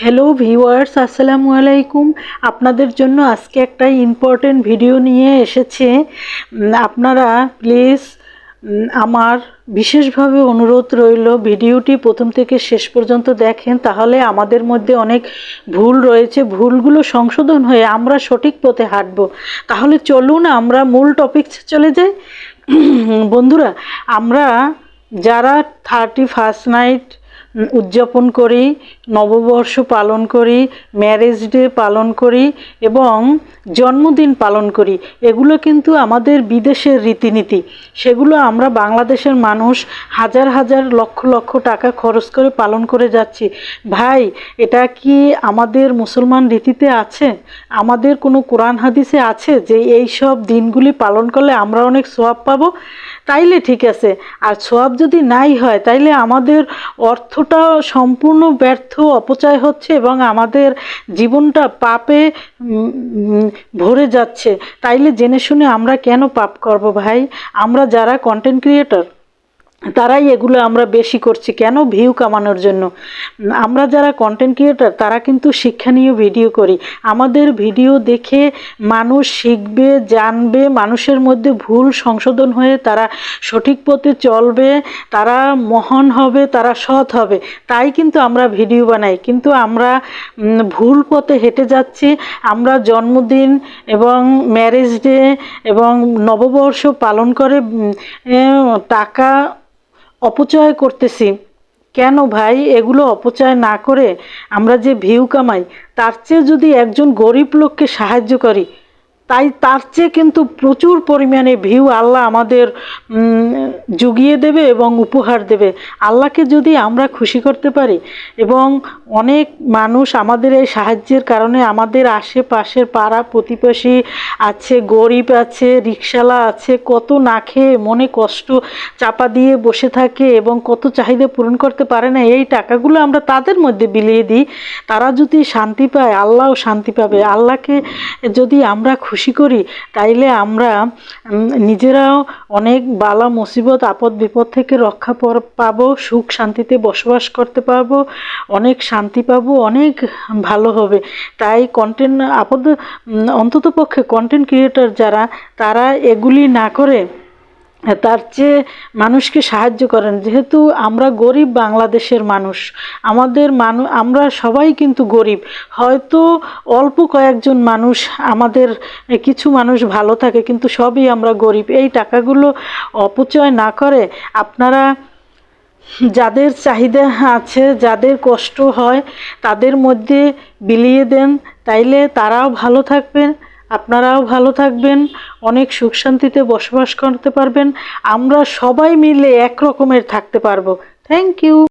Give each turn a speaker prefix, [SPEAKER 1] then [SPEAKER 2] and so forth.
[SPEAKER 1] Hello viewers আসসালামু আলাইকুম। আপনাদের জন্য আজকে একটা ইম্পর্টেন্ট ভিডিও নিয়ে এসেছে। আপনারা প্লিজ আমার বিশেষভাবে অনুরোধ রইল ভিডিওটি প্রথম থেকে শেষ পর্যন্ত দেখেন, তাহলে আমাদের মধ্যে অনেক ভুল রয়েছে। ভুলগুলো সংশোধন হয়ে আমরা সঠিক পথে হাঁটব। তাহলে চলুন আমরা মূল টপিক চলে যাই। বন্ধুরা, আমরা যারা থার্টি ফার্স্ট নাইট উদযাপন করি, নববর্ষ পালন করি ম্যারেজ ডে পালন করি এবং জন্মদিন পালন করি। এগুলো কিন্তু আমাদের বিদেশের রীতিনীতি। সেগুলো আমরা বাংলাদেশের মানুষ হাজার হাজার লক্ষ লক্ষ টাকা খরচ করে পালন করে যাচ্ছি। ভাই, এটা কি আমাদের মুসলমান রীতিতে আছে? আমাদের কোনো কোরআন হাদিসে আছে যে এই সব দিনগুলি পালন করলে আমরা অনেক সোয়াব পাবো? তাইলে ঠিক আছে। আর সোয়াব যদি নাই হয়, তাইলে আমাদের অর্থটা সম্পূর্ণ ব্যর্থ, অপচয় হচ্ছে এবং আমাদের জীবনটা পাপে ভরে যাচ্ছে। তাইলে জেনে শুনে আমরা কেন পাপ করব ভাই? আমরা যারা কন্টেন্ট ক্রিয়েটর তারাই এগুলো আমরা বেশি করছি। কেন ভিউ কামানোর জন্য? আমরা যারা কন্টেন্ট ক্রিয়েটার তারা কিন্তু শিক্ষণীয় ভিডিও করি। আমাদের ভিডিও দেখে মানুষ শিখবে, জানবে, মানুষের মধ্যে ভুল সংশোধন হয়ে তারা সঠিক পথে চলবে, তারা মহান হবে, তারা সৎ হবে। তাই কিন্তু আমরা ভিডিও বানাই। কিন্তু আমরা ভুল পথে হেঁটে যাচ্ছি। আমরা জন্মদিন এবং ম্যারেজ ডে এবং নববর্ষ পালন করে টাকা অপচয় করতেছি। কেন ভাই? এগুলো অপচয় না করে আমরা যে ভিউ কামাই, তার চেয়ে যদি একজন গরিব লোককে সাহায্য করি, তাই তার চেয়ে কিন্তু প্রচুর পরিমাণে ভিউ আল্লাহ আমাদের জুগিয়ে দেবে এবং উপহার দেবে। আল্লাহকে যদি আমরা খুশি করতে পারি এবং অনেক মানুষ আমাদের এই সাহায্যের কারণে আমাদের আশেপাশের পাড়া প্রতিবেশী আছে, গরিব আছে রিক্সালা আছে, কত না খেয়ে মনে কষ্ট চাপা দিয়ে বসে থাকে এবং কত চাহিদা পূরণ করতে পারে না, এই টাকাগুলো আমরা তাদের মধ্যে বিলিয়ে দিই। তারা যদি শান্তি পায়, আল্লাহও শান্তি পাবে। আল্লাহকে যদি আমরা খুশি করি, তাইলে আমরা নিজেরাও অনেক বালা মুসিবত আপদ, বিপদ থেকে রক্ষা পাবো, সুখ শান্তিতে বসবাস করতে পারব অনেক শান্তি পাবো, অনেক ভালো হবে। তাই কন্টেন্ট আপদ অন্ততপক্ষে কন্টেন্ট ক্রিয়েটর যারা, তারা এগুলি না করে তার চেয়ে মানুষকে সাহায্য করেন। যেহেতু আমরা গরিব বাংলাদেশের মানুষ, আমাদের মানু, আমরা সবাই কিন্তু গরিব। হয়তো অল্প কয়েকজন মানুষ, আমাদের কিছু মানুষ ভালো থাকে, কিন্তু সবই আমরা গরিব। এই টাকাগুলো অপচয় না করে আপনারা যাদের চাহিদা আছে, যাদের কষ্ট হয়, তাদের মধ্যে বিলিয়ে দেন। তাইলে তারাও ভালো থাকবেন। আপনারাও ভালো থাকবেন, অনেক সুখ শান্তিতে বসবাস করতে পারবেন, আমরা সবাই মিলে এক রকমের থাকতে পারব। Thank you